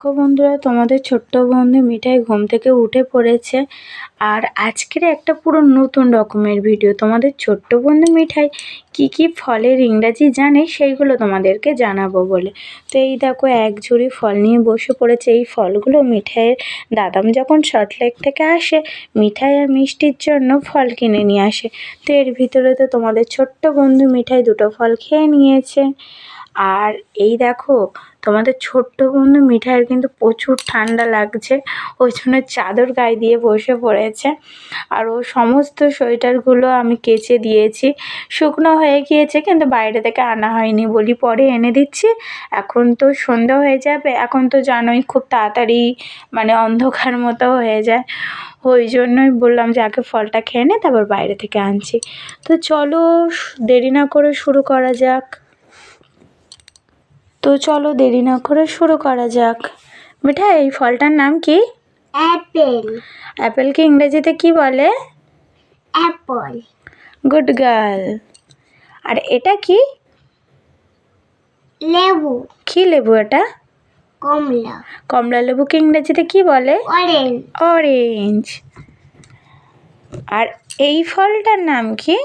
দেখো বন্ধুরা, তোমাদের ছোট্ট বন্ধু মিঠাই ঘুম থেকে উঠে পড়েছে। আর আজকের একটা পুরো নতুন রকমের ভিডিও। তোমাদের ছোট্ট বন্ধু মিঠাই কি কি ফলের ইংরাজি জানে সেইগুলো তোমাদেরকে জানাব বলে। তো এই দেখো, এক ঝুড়ি ফল নিয়ে বসে পড়েছে। এই ফলগুলো মিঠাইয়ের দাদাম যখন শর্টলেক থেকে আসে, মিঠাই আর মিষ্টির জন্য ফল কিনে নিয়ে আসে। তো এর ভিতরে তো তোমাদের ছোট্ট বন্ধু মিঠাই দুটো ফল খেয়ে নিয়েছে। আর এই দেখো তোমাদের ছোট্ট বন্ধু মিঠাইয়ের কিন্তু প্রচুর ঠান্ডা লাগছে। ওই জন্য চাদর গায়ে দিয়ে বসে পড়েছে। আর ও সমস্ত সোয়েটারগুলো আমি কেচে দিয়েছি। শুকনো হয়ে গিয়েছে কিন্তু বাইরে থেকে আনা হয়নি বলি পরে এনে দিচ্ছি। এখন তো সন্ধ্যা হয়ে যাবে। এখন তো জানোই খুব তাড়াতাড়ি মানে অন্ধকার মতো হয়ে যায়। ওই জন্যই বললাম যে আগে ফলটা খেয়ে নে, তারপর বাইরে থেকে আনছি। তো চলো, দেরি না করে শুরু করা যাক। তো চলো দেরি না করে শুরু করা যাক। মিঠাই এই ফলটার নাম কি? অ্যাপেল। অ্যাপেলকে ইংরেজিতে কি বলে? অ্যাপল। Good girl. আর এটা কি? লেবু। কি লেবু এটা? কমলা। কমলা লেবুকে ইংরেজিতে কি বলে? অরেঞ্জ। অরেঞ্জ। আর এই ফলটার নাম কি?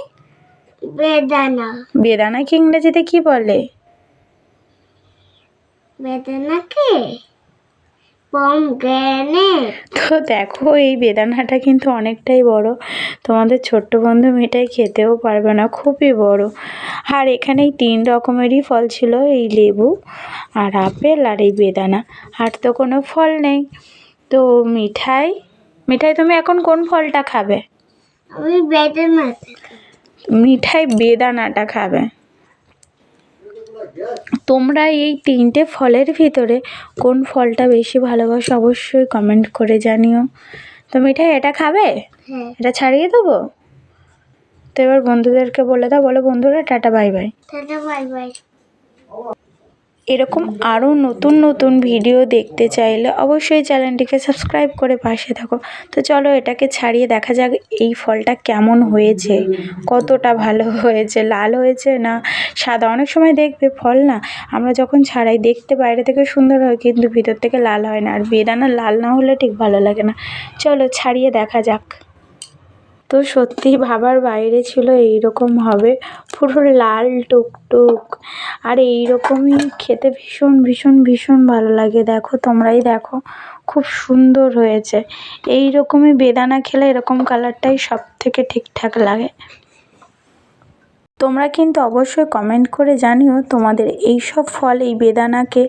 বেদানা। বেদানাকে ইংরেজিতে কি বলে? বেদানাকে? তো দেখো এই বেদানাটা কিন্তু অনেকটাই বড়। তোমাদের ছোট্ট বন্ধু মেয়েটাই খেতেও পারবে না খুবই বড়। আর এখানেই তিন রকমেরই ফল ছিল এই লেবু আর আপেল আর এই বেদানা। আর তো কোনো ফল নেই। তো মিঠাই? মিঠাই তুমি এখন কোন ফলটা খাবে? আমি বেদানা মিঠাই বেদানাটা খাবে। তোমরা এই তিনটে ফলের ভিতরে কোন ফলটা বেশি ভালোবাসো অবশ্যই কমেন্ট করে জানিও। তো মিঠাই এটা খাবে? হ্যাঁ। এটা ছাড়িয়ে দেবো? তো এবার বন্ধুদেরকে বলে দাও বলো বন্ধুরা tata bye bye tata bye bye এরকম আরও নতুন নতুন ভিডিও দেখতে চাইলে অবশ্যই চ্যানেলটিকে সাবস্ক্রাইব করে পাশে থাকো। তো চলো এটাকে ছাড়িয়ে দেখা যাক এই ফলটা কেমন হয়েছে, কতটা ভালো হয়েছে, লাল হয়েছে না? সাদা, অনেক সময় দেখবে ফল না, আমরা যখন ছাড়াই দেখতে বাইরে থেকে সুন্দর হয়, কিন্তু ভিতর থেকে লাল হয় না। আর বেদানা লাল না হলে ঠিক ভালো লাগে না। চলো ছাড়িয়ে দেখা যাক। তো সত্যি ভাবার বাইরে ছিল এই রকম হবে। পুরো লাল টুকটুক। আর এই রকমই খেতে ভীষণ ভীষণ ভীষণ ভালো লাগে। দেখো, তোমরাই দেখো। খুব সুন্দর হয়েছে। এই রকমই বেদানা খেলে এরকম কালারটাই সব থেকে ঠিকঠাক লাগে। তোমরা কিন্তু অবশ্যই কমেন্ট করে জানিও তোমাদের এই সব ফল, এই বেদানাকে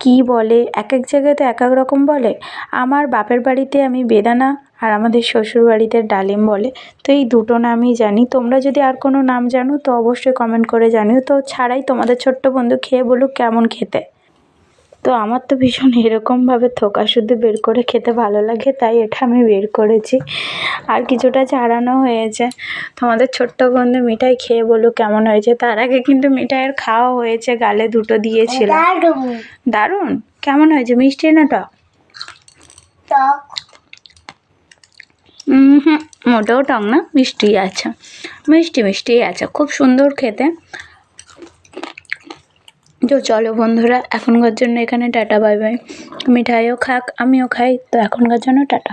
কি বলে? এক এক জায়গায় তো এক এক রকম বলে। আমার বাপের বাড়িতে আমি বেদানা আর আমাদের শ্বশুর বাড়িতে ডালিম বলে। তো এই দুটো নামই জানি। তোমরা যদি আর কোনো নাম জানো, তো অবশ্যই কমেন্ট করে জানিও। তো ছাড়াই তোমাদের ছোট্ট বন্ধু খেয়ে বলুক কেমন খেতে। তো আমার তো ভীষণ এরকমভাবে থোকা শুদ্ধ বের করে খেতে ভালো লাগে তাই এটা আমি বের করেছি। আর কিছুটা ছাড়ানো হয়েছে। তোমাদের ছোট্ট বন্ধু মিঠাই খেয়ে বলুক কেমন হয়েছে। তার আগে কিন্তু মিঠাইয়ের খাওয়া হয়েছে গালে দুটো দিয়েছিলাম দারুণ! কেমন হয়েছে? মিষ্টি না টক? টক। হুম হুম মোটেও টক না মিষ্টি আছে। মিষ্টি মিষ্টি আছে। খুব সুন্দর খেতে। তো চলো বন্ধুরা, এখনকার জন্য এখানে টাটা, বাই বাই। মিঠাইও খাক, আমিও খাই, তো এখনকার জন্য টাটা।